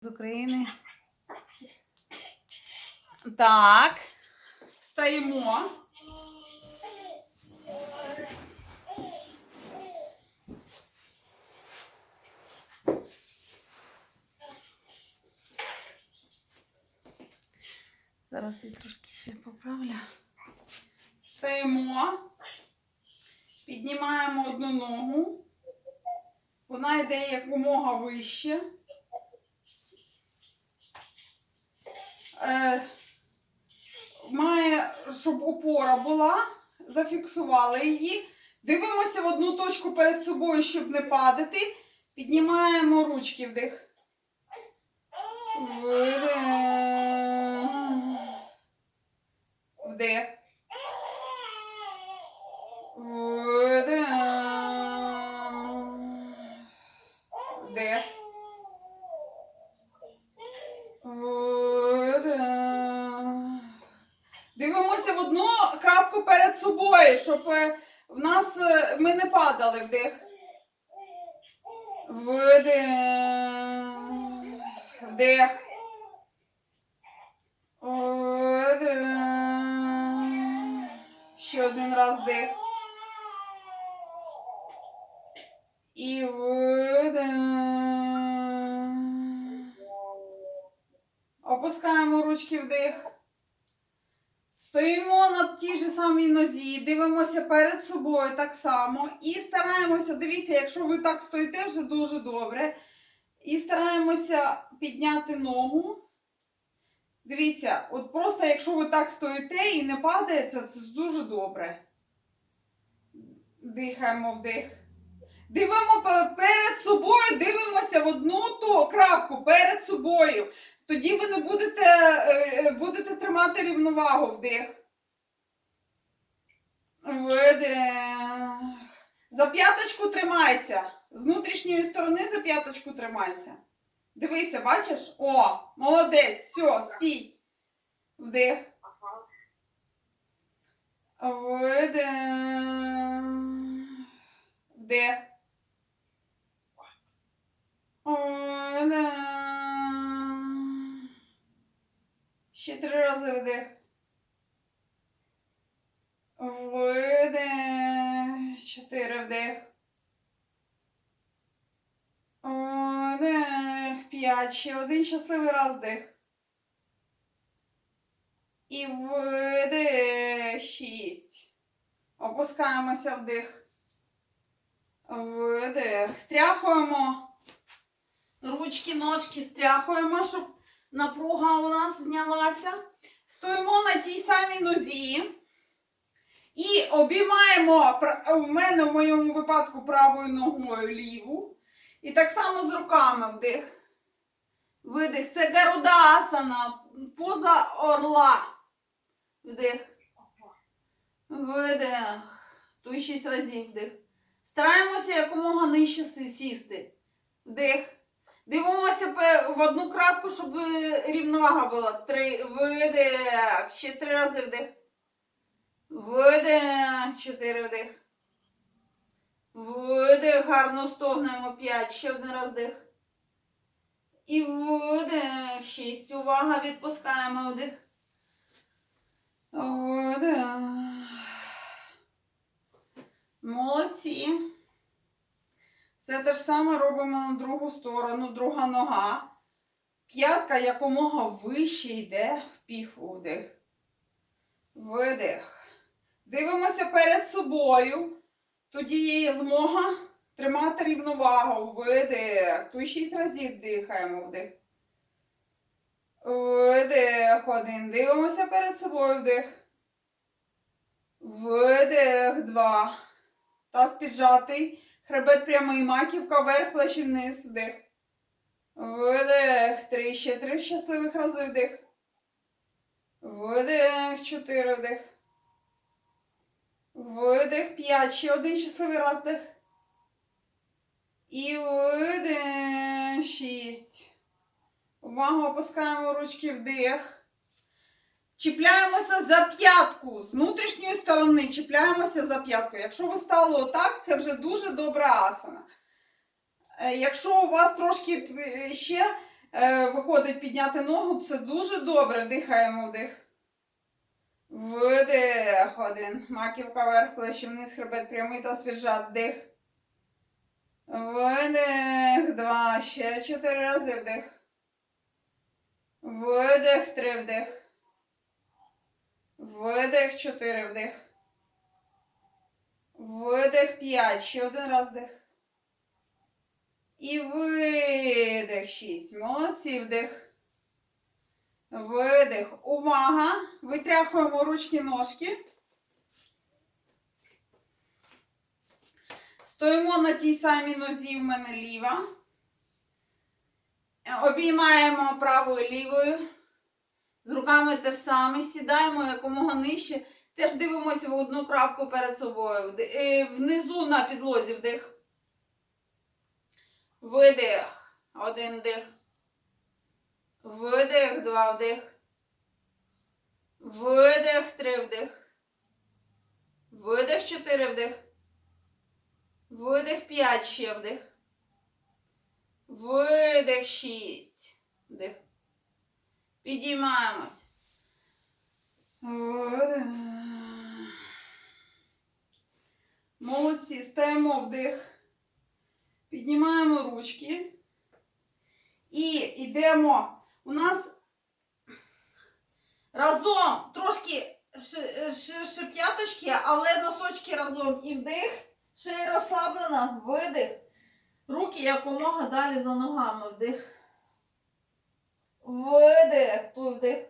з України. Так. Встаємо. Зараз я трошки ще поправлю. Встаємо. Піднімаємо одну ногу. Вона йде якомога вище. Е, має, щоб опора була, зафіксували її. Дивимося в одну точку перед собою, щоб не падати. Піднімаємо ручки вдих. Вдих. Собою, так. І стараємося, дивіться, якщо ви так стоїте, вже дуже добре. І стараємося підняти ногу. Дивіться, от просто якщо ви так стоїте і не падається, це дуже добре. Дихаємо вдих. Дивимо перед собою, дивимося в одну ту крапку перед собою. Тоді ви не будете, е, е, будете тримати рівновагу вдих. Видих. За п'яточку тримайся. З внутрішньої сторони за п'яточку тримайся. Дивися, бачиш? О, молодець, все, стій. Вдих. Видих. Вдих. Ще три рази вдих. Видих. Чотири вдих. Видих. П'ять. Ще один щасливий раз вдих. І видих. Шість. Опускаємося вдих. Видих. Стряхуємо. Ручки, ножки стряхуємо, щоб напруга у нас знялася. Стоїмо на тій самій нозі. І обіймаємо у мене в моєму випадку правою ногою ліву. І так само з руками вдих. Видих. Це гарудасана, поза орла. Вдих. Видих. Тут шість разів вдих. Стараємося якомога нижче сісти. Вдих. Дивимося в одну крапку, щоб рівновага була. Три. Видих. Ще три рази вдих. Видих. Чотири вдих. Видих. Гарно стогнемо. П'ять. Ще один раз вдих. І видих. Шість. Увага. Відпускаємо вдих. Видих. Молодці. Все те ж саме робимо на другу сторону, друга нога. П'ятка якомога вище йде в піху вдих. Видих. Дивимося перед собою. Тоді є змога тримати рівновагу. Видих. Тут шість разів дихаємо вдих. Видих. Один. Дивимося перед собою вдих. Видих. Два. Таз піджатий. Хребет прямий, маківка вверх, плечі вниз, вдих. Видих. Три, ще три щасливих рази вдих. Видих. Чотири вдих. Видих. П'ять. Ще один щасливий раз вдих. І видих. Шість. Увагу, опускаємо ручки вдих. Чіпляємося за п'ятку. З внутрішньої сторони чіпляємося за п'ятку. Якщо ви стали отак, це вже дуже добра асана. Е, Якщо у вас трошки е, ще е, виходить підняти ногу, це дуже добре. Дихаємо вдих. Один. Маківка вверх, плечі вниз, хребет прямий та свіжат. Вдих. Видих. Два. Ще чотири рази вдих. Видих. Три вдих. Видих. Чотири вдих. Видих. П'ять. Ще один раз вдих. І видих. Шість. Молодці. Вдих. Видих. Увага! Витряхуємо ручки ножки. Стоїмо на тій самій нозі, в мене ліва. Обіймаємо правою лівою. З руками те саме. Сідаємо якомога нижче. Теж дивимося в одну крапку перед собою. Е, Внизу на підлозі вдих. Видих. Один вдих. Видих, два вдих. Видих, три вдих. Видих, чотири вдих. Видих, п'ять ще вдих. Видих, шість. Вдих. Підіймаємось. Видих. Молодці, стаємо вдих. Піднімаємо ручки. І йдемо. У нас разом трошки шип'яточки, але носочки разом. І вдих, шия розслаблена, видих. Руки якомога далі за ногами. Вдих. Видих. Той вдих.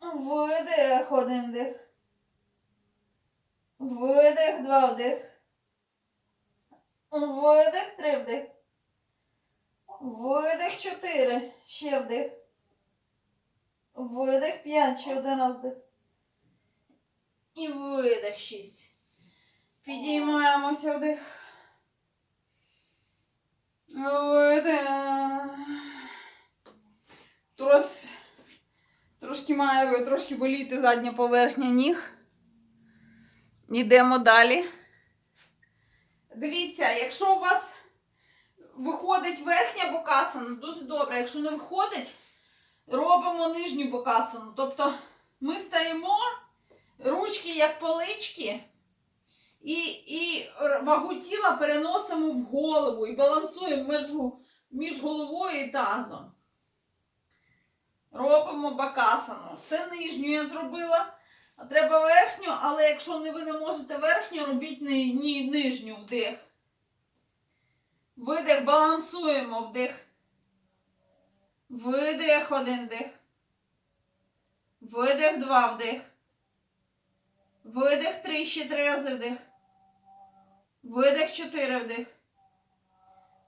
Видих. Один вдих. Видих, два вдих. Видих, три вдих. Видих, чотири. Ще вдих. Видих, п'ять. Ще один раз вдих. І видих, шість. Підіймаємося вдих. Видих. Трос, трошки має трошки боліти задня поверхня ніг. Йдемо далі. Дивіться, якщо у вас виходить верхня бокасана, дуже добре. Якщо не виходить, робимо нижню бокасану. Тобто ми стаємо ручки як палички, і, і вагу тіла переносимо в голову і балансуємо між, між головою і тазом. Робимо бакасану. Це нижню я зробила. Треба верхню, але якщо ви не можете верхню, робіть ні, нижню вдих. Видих, балансуємо вдих. Видих, один дих. Видих, два вдих. Видих, три, ще три рази вдих. Видих, чотири вдих.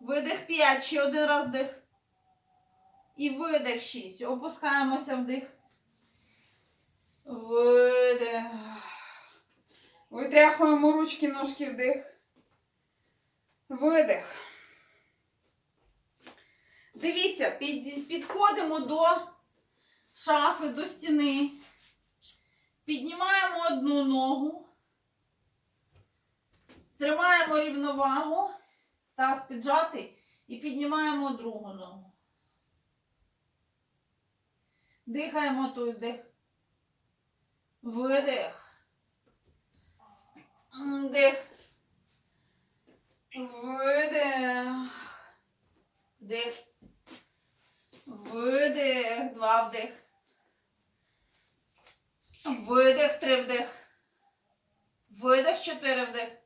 Видих, п'ять, ще один раз вдих. І видих, шість. Опускаємося вдих. Видих. Витряхуємо ручки, ножки вдих. Видих. Дивіться, під, підходимо до шафи, до стіни. Піднімаємо одну ногу. Тримаємо рівновагу. Таз піджатий. І піднімаємо другу ногу. Дихаємо той вдих. Видих. Вдих. Видих. Вдих. Видих. Два вдих. Видих. Три вдих. Видих. Чотири вдих.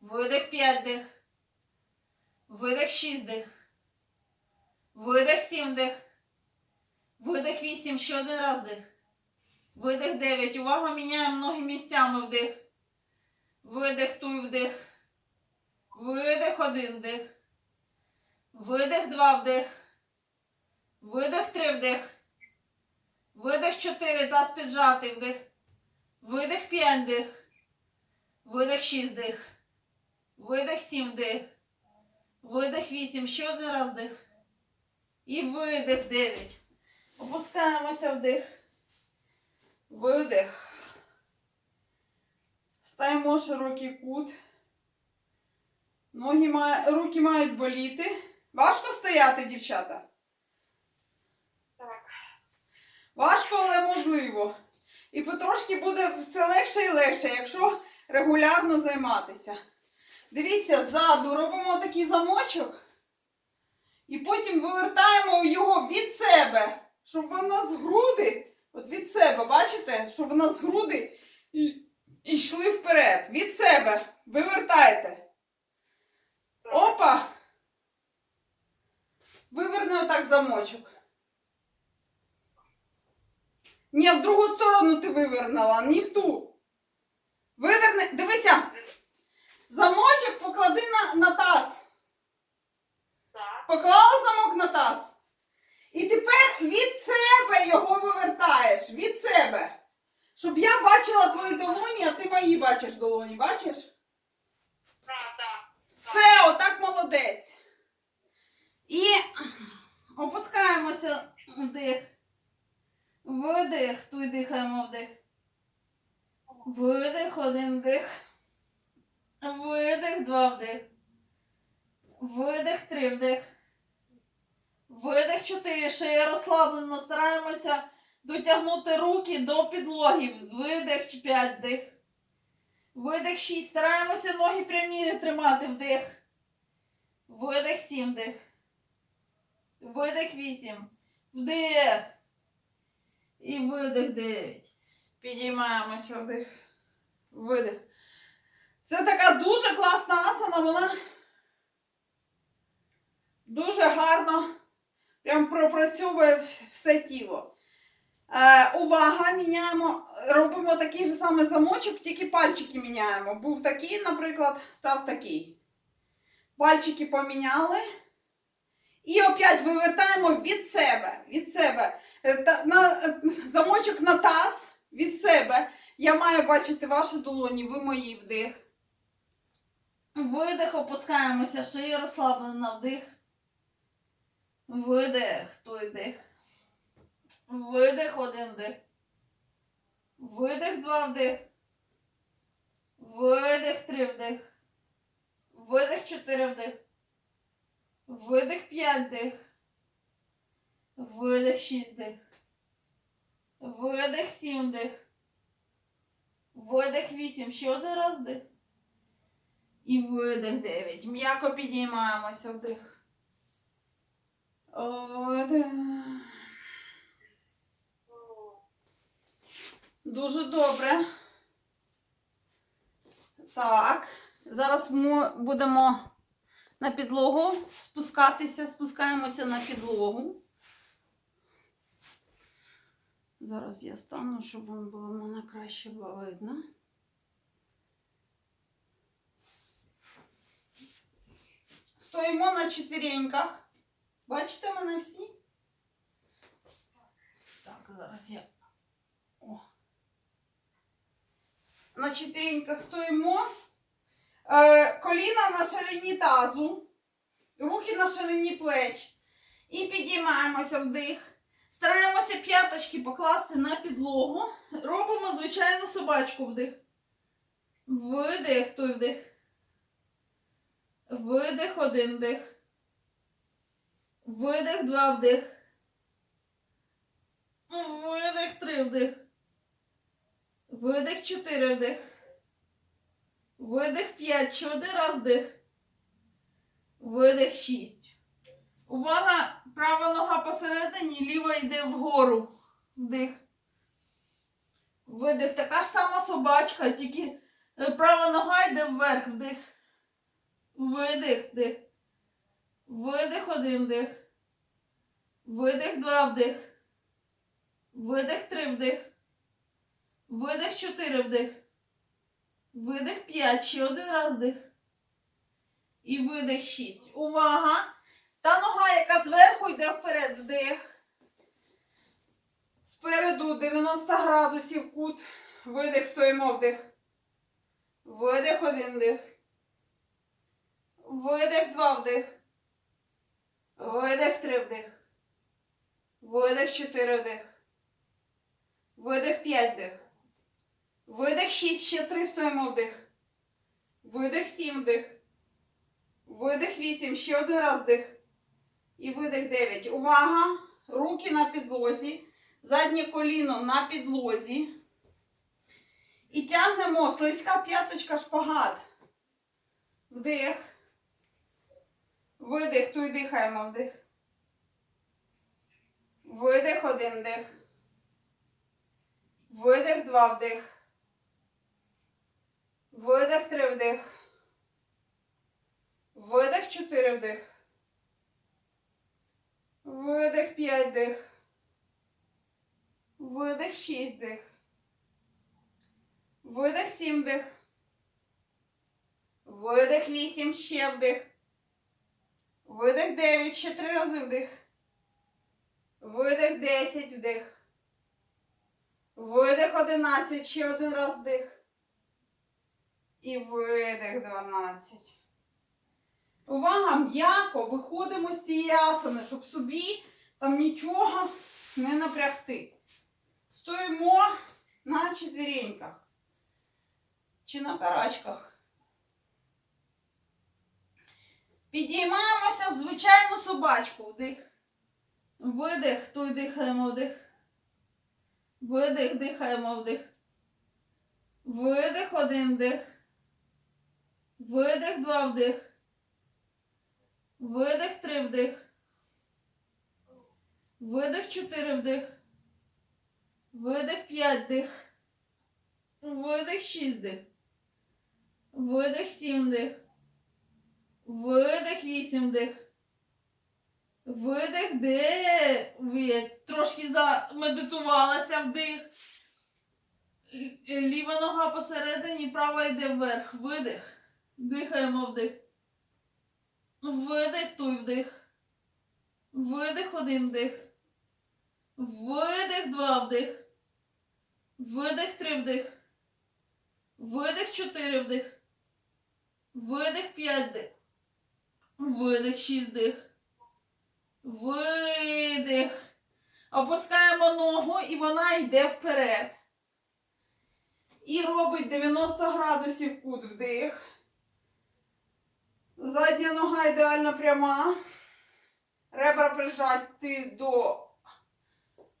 Видих. П'ять вдих. Видих. Шість вдих. Видих. Сім вдих. Видих. Вісім. Ще один раз вдих. Видих 9. Увага, міняємо ноги місцями вдих. Видих, туй вдих. Видих один вдих. Видих два вдих. Видих три вдих. Видих 4. Таз піджатий вдих. Видих 5 вдих. Видих 6 вдих. Видих 7 вдих. Видих 8. Ще один раз вдих. І видих 9. Опускаємося вдих. Видих. Стаємо широкий кут. Ноги має, руки мають боліти. Важко стояти, дівчата? Так. Важко, але можливо. І потрошки буде все легше і легше, якщо регулярно займатися. Дивіться, ззаду робимо такий замочок. І потім вивертаємо його від себе, щоб в нас груди, от від себе, бачите, щоб в нас груди йшли вперед. Від себе. Вивертайте. Опа! Виверни отак замочок. Ні, в другу сторону ти вивернула, не в ту. Виверни, дивися. Замочок поклади на, на таз. Так. Поклала замок на таз. І тепер від себе його вивертаєш. Від себе. Щоб я бачила твої долоні, а ти мої бачиш долоні, бачиш? Так, так. Все, отак молодець. І опускаємося вдих. Видих, тут дихаємо вдих. Видих, один вдих. Видих, два вдих. Видих, три вдих. Видих, чотири. Шея розслаблена. Стараємося дотягнути руки до підлоги. Видих, п'ять вдих. Видих 6. Стараємося ноги прямі тримати вдих. Видих 7 вдих. Видих 8. Вдих. І видих 9. Підіймаємося вдих. Видих. Це така дуже класна асана, вона дуже гарно прям пропрацьовує все тіло. Е, увага, міняємо, робимо такий же самий замочок, тільки пальчики міняємо. Був такий, наприклад, став такий. Пальчики поміняли. І опять вивертаємо від себе. Від себе. Е, на, е, замочок на таз від себе. Я маю бачити ваші долоні, ви мої вдих. Видих, опускаємося, шия розслаблена, вдих. Видих, той дих. Видих, один вдих. Видих, два вдих. Видих, три вдих. Видих, чотири вдих. Видих, п'ять вдих. Видих, шість вдих. Видих, сім вдих. Видих, вісім. Ще один раз вдих. І видих, дев'ять. М'яко підіймаємося вдих. Видих. Дуже добре. Так, зараз ми будемо на підлогу спускатися, спускаємося на підлогу. Зараз я стану, щоб вам було мене краще було видно. Стоїмо на четвіреньках. Бачите мене всі? Так, зараз я. О. На четвіреньках стоїмо. Е, коліна на ширині тазу, руки на ширині плеч. І підіймаємося вдих. Стараємося п'яточки покласти на підлогу. Робимо звичайну собачку вдих. Видих, той вдих. Видих, один вдих. Видих, два вдих. Видих, три вдих. Видих, чотири вдих. Видих 5, ще один раз вдих. Видих 6. Увага! Права нога посередині, ліва йде вгору. Вдих. Видих. Така ж сама собачка, тільки е, права нога йде вверх. Вдих. Видих, вдих. Видих один вдих. Видих два вдих. Видих три вдих. Видих чотири вдих. Видих 5, ще один раз вдих. І видих 6. Увага! Та нога, яка зверху йде вперед, вдих. Спереду 90 градусів кут. Видих, стоїмо вдих. Видих, один вдих. Видих, два вдих. Видих, три вдих. Видих, чотири вдих. Видих, п'ять вдих. Видих 6, ще 3 стоїмо вдих. Видих 7 вдих. Видих 8, ще один раз вдих. І видих 9. Увага! Руки на підлозі. Заднє коліно на підлозі. І тягнемо слизька п'яточка шпагат. Вдих. Видих, туй дихаємо вдих. Видих, один дих. Видих, два вдих. Видих, три вдих. Видих, чотири вдих. Видих, п'ять дих. Видих, шість дих. Видих, сім дих. Видих, вісім, ще вдих. Видих, дев'ять, ще три рази вдих. Видих, десять, вдих. Видих, одинадцять, ще один раз вдих. І видих, дванадцять. Увага, м'яко виходимо з цієї асани, щоб собі там нічого не напрягти. Стоїмо на четвіреньках чи на карачках. Підіймаємося в звичайну собачку. Вдих. Видих, той дихаємо вдих. Видих, дихаємо вдих. Видих, один вдих. Видих, два вдих. Видих, три вдих. Видих, чотири вдих. Видих, п'ять дих. Видих, шість дих. Видих, сім дих. Видих, вісім дих. Видих, дев'ять. Трошки замедитувалася вдих. Ліва нога посередині, права йде вверх. Видих. Дихаємо вдих. Видих, туй вдих. Видих, один вдих. Видих, два вдих. Видих, три вдих. Видих, чотири вдих. Видих, п'ять вдих. Видих, шість вдих. Видих. Опускаємо ногу і вона йде вперед. І робить 90 градусів кут вдих. Задня нога ідеально пряма. Ребра прижаті до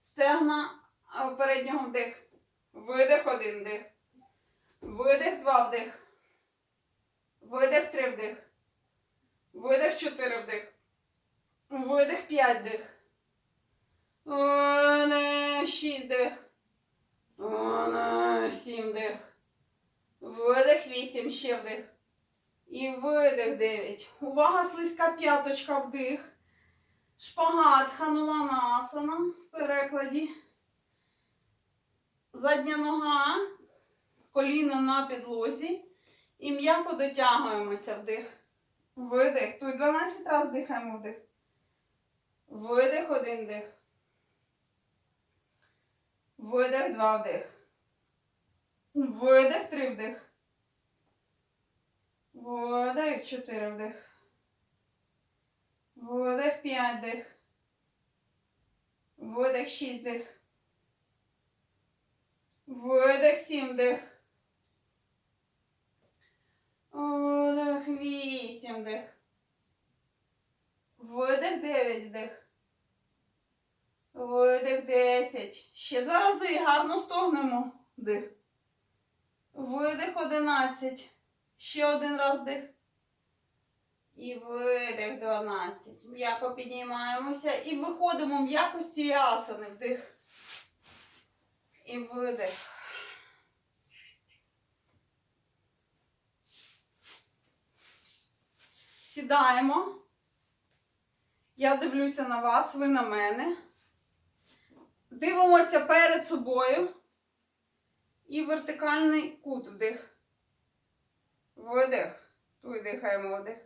стегна переднього вдих. Видих, один вдих. Видих, два вдих. Видих, три вдих. Видих, чотири вдих. Видих, п'ять вдих. Видих, шість дих. Сім дих. Видих, вісім, ще вдих. І видих 9. Увага, слизька п'яточка вдих. Шпагат хануланасана в перекладі. Задня нога, коліно на підлозі. І м'яко дотягуємося вдих. Видих. Тут 12 разів дихаємо вдих. Видих, один дих. Видих, два вдих. Видих, три вдих. Видих, чотири вдих. Видих, п'ять дих. Видих, шість дих. Видих, сім дих. Видих, вісім дих. Видих, дев'ять дих. Видих, десять. Ще два рази гарно стогнемо. Дих. Видих, одинадцять. Ще один раз дих. І видих 12. М'яко піднімаємося і виходимо м'яко з цієї асани. Вдих. І видих. Сідаємо. Я дивлюся на вас, ви на мене. Дивимося перед собою. І вертикальний кут вдих. Видих. Тут дихаємо вдих.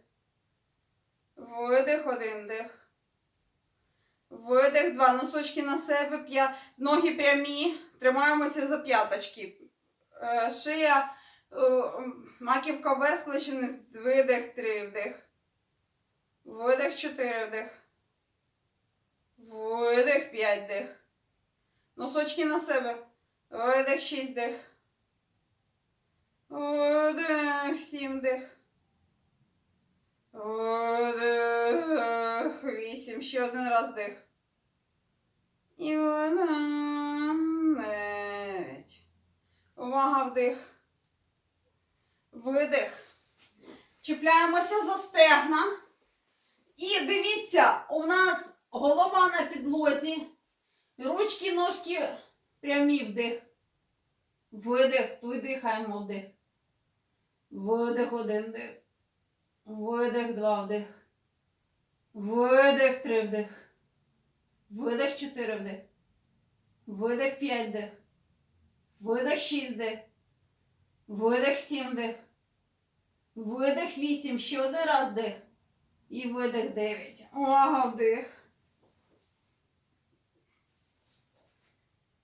Видих, один дих. Видих, два. Носочки на себе, п'я... ноги прямі. Тримаємося за п'яточки. Е, Шия, е, маківка вверх, плечі вниз. Видих, три вдих. Видих, чотири вдих. Видих, п'ять дих. Носочки на себе. Видих, шість дих. Видих, сім дих. Видих, вісім. Ще один раз вдих. І дев'ять. Увага, вдих. Видих. Чіпляємося за стегна. І дивіться, у нас голова на підлозі. Ручки, ножки прямі вдих. Видих, туй дихаємо вдих. Видих, один дих. Видих, два вдих. Видих, три вдих. Видих, чотири вдих. Видих, п'ять вдих. Видих, шість вдих. Видих, сім вдих. Видих, вісім. Ще один раз вдих. І видих, дев'ять. Увага, вдих.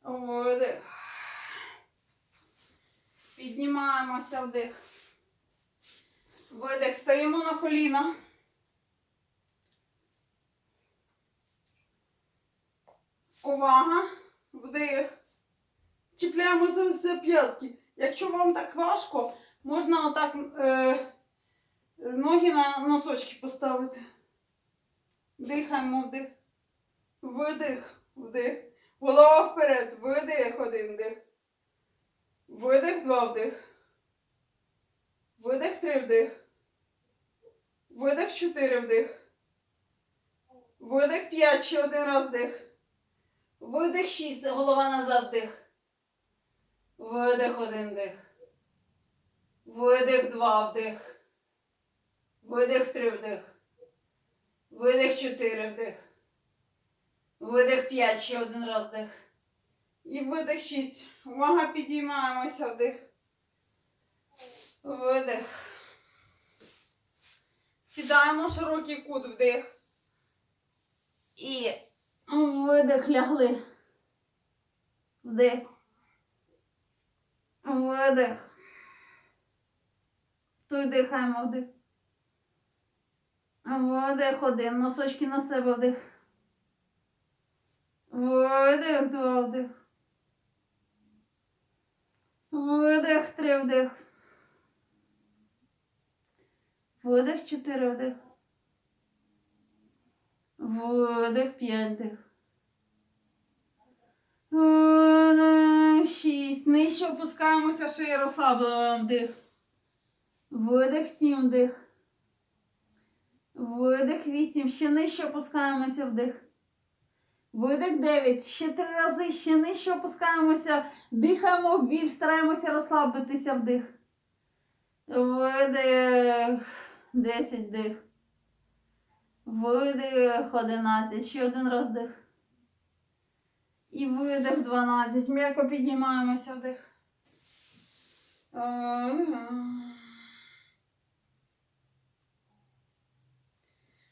Видих. Піднімаємося вдих. Видих. Стаємо на коліна. Увага. Вдих. Чіпляємося за п'ятки. Якщо вам так важко, можна отак е, ноги на носочки поставити. Дихаємо вдих. Видих. Вдих. Голова вперед. Видих. Один дих. Видих, два вдих. Видих, три вдих. Видих, чотири вдих. Видих, п'ять, ще один раз вдих. Видих, шість, голова назад вдих. Видих, один дих. Видих, два вдих. Видих, три вдих. Видих, чотири вдих. Видих, п'ять, ще один раз вдих. І видих шість. Увага, підіймаємося вдих. Видих. Сідаємо широкий кут вдих. І видих лягли. Вдих. Видих. Той дихаємо вдих. Видих один. Носочки на себе вдих. Видих, два вдих. Видих, три вдих. Видих, чотири вдих. Видих, п'ять вдих. Видих, шість. Нижче опускаємося, шиї розслаблено вдих. Видих, сім вдих. Видих, вісім. Ще нижче опускаємося вдих. Видих 9. Ще три рази, ще нижче опускаємося. Дихаємо в біль, стараємося розслабитися вдих. Видих. 10 дих. Видих 11. Ще один раз дих. І видих 12. М'яко підіймаємося вдих.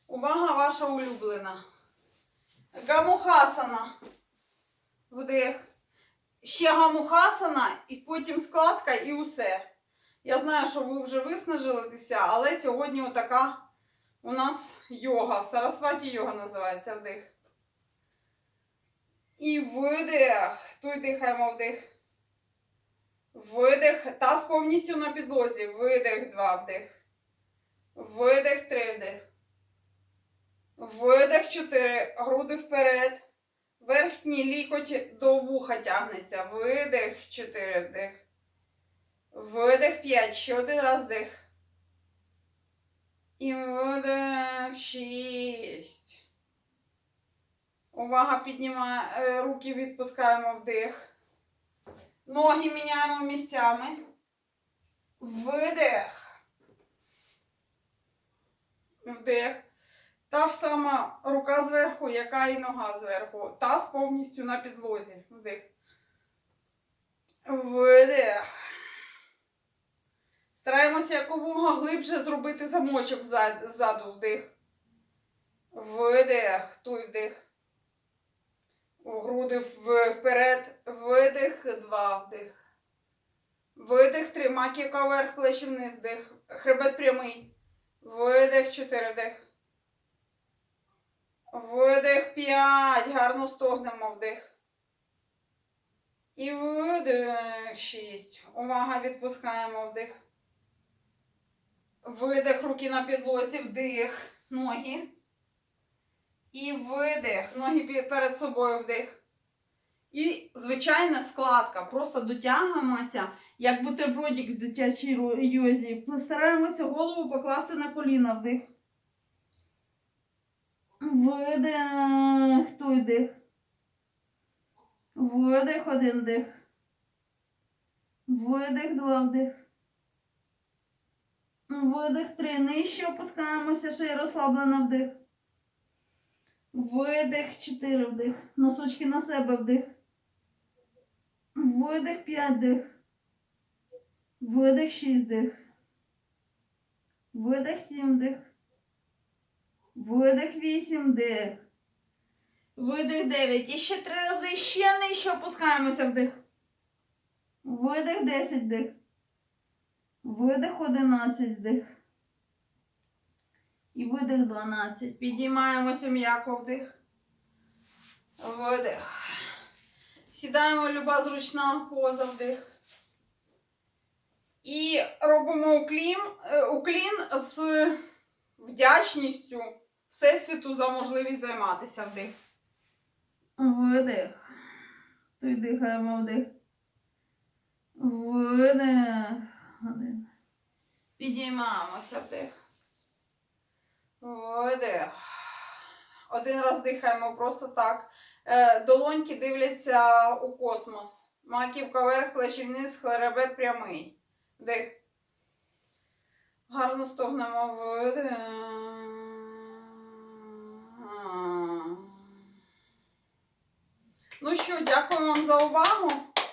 Увага ваша улюблена. Гамухасана. Вдих. Ще гамухасана і потім складка і усе. Я знаю, що ви вже виснажилися, але сьогодні отака у нас йога. Сарасваті йога називається вдих. І видих. Тут дихаємо вдих. Видих. Таз повністю на підлозі. Видих, два вдих. Видих, три 4, груди вперед. Верхній лікоть до вуха тягнеться. Видих 4, вдих. Видих 5, ще один раз вдих. І видих 6. Увага, піднімає, е, руки відпускаємо вдих. Ноги міняємо місцями. Видих. Вдих. Та ж сама рука зверху, яка і нога зверху. Таз повністю на підлозі. Вдих. Видих. Стараємося якомога глибше зробити замочок ззаду вдих. Видих. Туй вдих. Груди вперед. Видих. Два вдих. Видих. Три. Маківка вверх, плечі вниз. Вдих. Хребет прямий. Видих. Чотири вдих. Видих 5. Гарно стогнемо вдих. І видих 6. Увага, відпускаємо вдих. Видих, руки на підлозі, вдих, ноги. І видих. Ноги перед собою вдих. І звичайна складка. Просто дотягуємося, як бутербродик в дитячій йозі. Постараємося голову покласти на коліна вдих. Видих. Той дих. Видих, один дих. Видих, два вдих. Видих, три. Нижче опускаємося, шия розслаблена вдих. Видих, чотири вдих. Носочки на себе вдих. Видих, п'ять дих. Видих, шість дих. Видих, сім дих. Видих, вісім дих. Видих, дев'ять. І ще три рази ще нижче опускаємося вдих. Видих, десять дих. Видих, одинадцять вдих. І видих 12. Підіймаємося м'яко вдих. Видих. Сідаємо люба зручна поза вдих. І робимо уклін, е, уклін з вдячністю Всесвіту за можливість займатися вдих. Видих. Той дихаємо вдих. Видих. Один. Підіймаємося вдих. Видих. Один раз дихаємо просто так. Е, Долоньки дивляться у космос. Маківка вверх, плечі вниз, хребет прямий. Вдих. Гарно стогнемо. Видих. Ну що, дякую вам за увагу.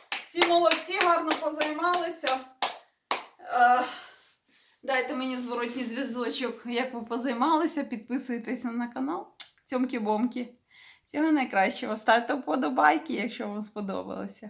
Всі молодці, гарно позаймалися. Е, Дайте мені зворотній зв'язочок, як ви позаймалися. Підписуйтесь на канал. Цьомки-бомки. Всього найкращого. Ставте вподобайки, якщо вам сподобалося.